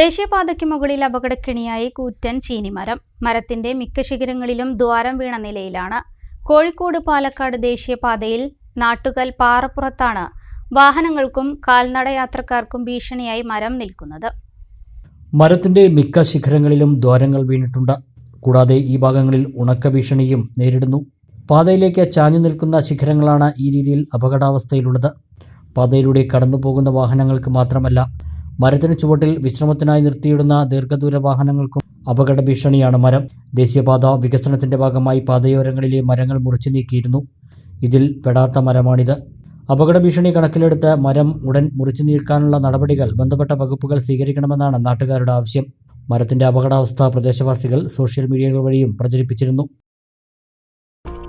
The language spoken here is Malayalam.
ദേശീയപാതയ്ക്ക് മുകളിൽ അപകടക്കെണിയായി കൂറ്റൻ ചീനിമരം. മരത്തിന്റെ മിക്ക ശിഖരങ്ങളിലും ദ്വാരം വീണ നിലയിലാണ്. കോഴിക്കോട് പാലക്കാട് ദേശീയപാതയിൽ നാട്ടുകൽ പാറപ്പുറത്താണ് വാഹനങ്ങൾക്കും കാൽനടയാത്രക്കാർക്കും ഭീഷണിയായി മരം നിൽക്കുന്നത്. മരത്തിന്റെ മിക്ക ശിഖരങ്ങളിലും ദ്വാരങ്ങൾ വീണിട്ടുണ്ട്. കൂടാതെ ഈ ഭാഗങ്ങളിൽ ഉണക്ക ഭീഷണിയും നേരിടുന്നു. പാതയിലേക്ക് ചാഞ്ഞു നിൽക്കുന്ന ശിഖരങ്ങളാണ് ഈ രീതിയിൽ അപകടാവസ്ഥയിലുള്ളത്. പാതയിലൂടെ കടന്നു പോകുന്ന വാഹനങ്ങൾക്ക് മാത്രമല്ല മരത്തിന് ചുവട്ടിൽ വിശ്രമത്തിനായി നിർത്തിയിടുന്ന ദീർഘദൂര വാഹനങ്ങൾക്കും അപകട ഭീഷണിയാണ് മരം. ദേശീയപാത വികസനത്തിന്റെ ഭാഗമായി പാതയോരങ്ങളിലെ മരങ്ങൾ മുറിച്ചു നീക്കിയിരുന്നു. ഇതിൽ പെടാത്ത മരമാണിത്. അപകട ഭീഷണി കണക്കിലെടുത്ത് മരം ഉടൻ മുറിച്ചു നീക്കാനുള്ള നടപടികൾ ബന്ധപ്പെട്ട വകുപ്പുകൾ സ്വീകരിക്കണമെന്നാണ് നാട്ടുകാരുടെ ആവശ്യം. മരത്തിന്റെ അപകടാവസ്ഥ പ്രദേശവാസികൾ സോഷ്യൽ മീഡിയകൾ വഴിയും പ്രചരിപ്പിച്ചിരുന്നു.